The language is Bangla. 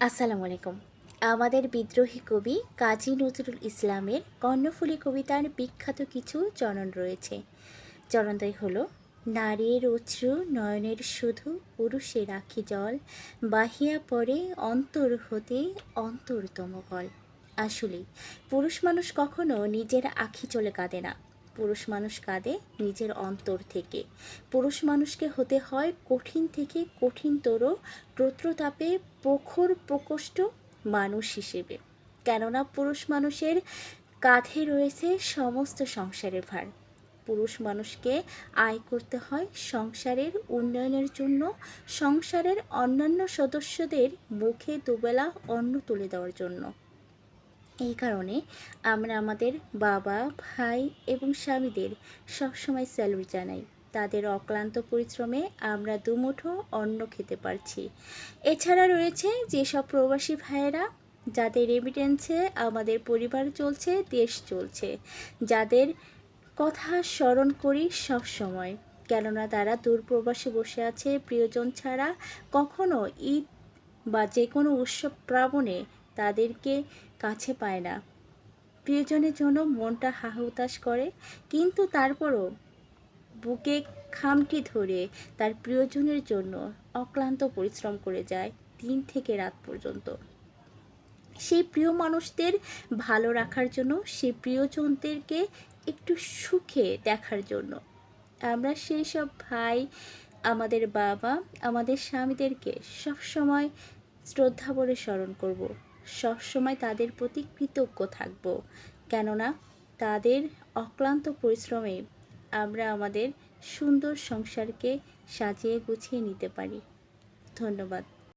আসসালামু আলাইকুম। আমাদের বিদ্রোহী কবি কাজী নজরুল ইসলামের কর্ণফুলী কবিতার বিখ্যাত কিছু চরণ রয়েছে। চরণটাই হলো, নারীর অশ্রু নয়নের শুধু পুরুষে রাখি জল, বাহিয়া পড়ে অন্তর হতে অন্তরতম কল। আসলে পুরুষ মানুষ কখনো নিজের আখি চলে কাঁদে না। পুরুষ মানুষ কাঁদে নিজের অন্তর থেকে। পুরুষ মানুষকে হতে হয় কঠিন থেকে কঠিনতর রৌদ্রতাপে প্রখর প্রকোষ্ঠ মানুষ হিসেবে। কেননা পুরুষ মানুষের কাঁধে রয়েছে সমস্ত সংসারের ভার। পুরুষ মানুষকে আয় করতে হয় সংসারের উন্নয়নের জন্য, সংসারের অন্যান্য সদস্যদের মুখে দুবেলা অন্ন তুলে দেওয়ার জন্য। এই কারণে আমরা আমাদের বাবা, ভাই এবং স্বামীদের সবসময় স্যালুট জানাই। তাদের অক্লান্ত পরিশ্রমে আমরা দুমুঠো অন্ন খেতে পারছি। এছাড়া রয়েছে যেসব প্রবাসী ভাইয়েরা, যাদের এভিডেন্সে আমাদের পরিবার চলছে, দেশ চলছে, যাদের কথা স্মরণ করি সব সময় কেননা তারা দূরপ্রবাসে বসে আছে, প্রিয়জন ছাড়া কখনো ঈদ বা যে কোনো উৎসব প্রাবণে তাদেরকে কাছে পায় না। প্রিয়জনের জন্য মনটা হাহুতাশ করে, কিন্তু তারপরও বুকে খামটি ধরে তার প্রিয়জনের জন্য অক্লান্ত পরিশ্রম করে যায় দিন থেকে রাত পর্যন্ত। সেই প্রিয় মানুষদের ভালো রাখার জন্য, সেই প্রিয়জনদেরকে একটু সুখে দেখার জন্য। আমরা সেই সব ভাই, আমাদের বাবা, আমাদের স্বামীদেরকে সবসময় শ্রদ্ধা বলে স্মরণ করব। সবসময় তাদের প্রতি কৃতজ্ঞ থাকব। কেননা, তাদের অক্লান্ত পরিশ্রমে আমরা আমাদের সুন্দর সংসারকে সাজিয়ে গুছিয়ে নিতে পারি। ধন্যবাদ।